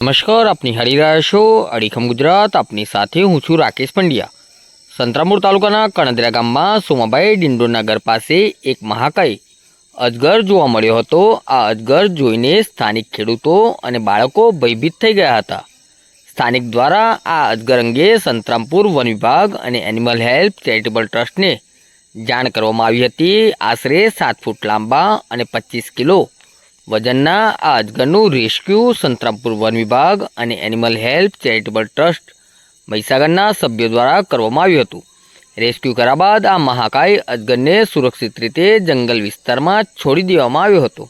નમસ્કાર, આપની હરી રહ્યા છો અડીખમ ગુજરાત, આપની સાથે હું છું રાકેશ પંડ્યા. સંતરામપુર તાલુકાના કણદરા ગામમાં સોમાભાઈ ડિંડોરના નગર પાસે એક મહાકાય અજગર જોવા મળ્યો હતો. આ અજગર જોઈને સ્થાનિક ખેડૂતો અને બાળકો ભયભીત થઈ ગયા હતા. સ્થાનિક દ્વારા આ અજગર અંગે સંતરામપુર વન વિભાગ અને એનિમલ હેલ્પ ચેરિટેબલ ટ્રસ્ટને જાણ કરવામાં આવી હતી. આશરે સાત ફૂટ લાંબા અને પચીસ કિલો વજનના આ અજગરનું રેસ્ક્યુ સંતરામપુર વન વિભાગ અને એનિમલ હેલ્પ ચેરિટેબલ ટ્રસ્ટ મહીસાગરના સભ્યો દ્વારા કરવામાં આવ્યું હતું. રેસ્ક્યુ કર્યા બાદ આ મહાકાય અજગરને સુરક્ષિત રીતે જંગલ વિસ્તારમાં છોડી દેવામાં આવ્યો હતો.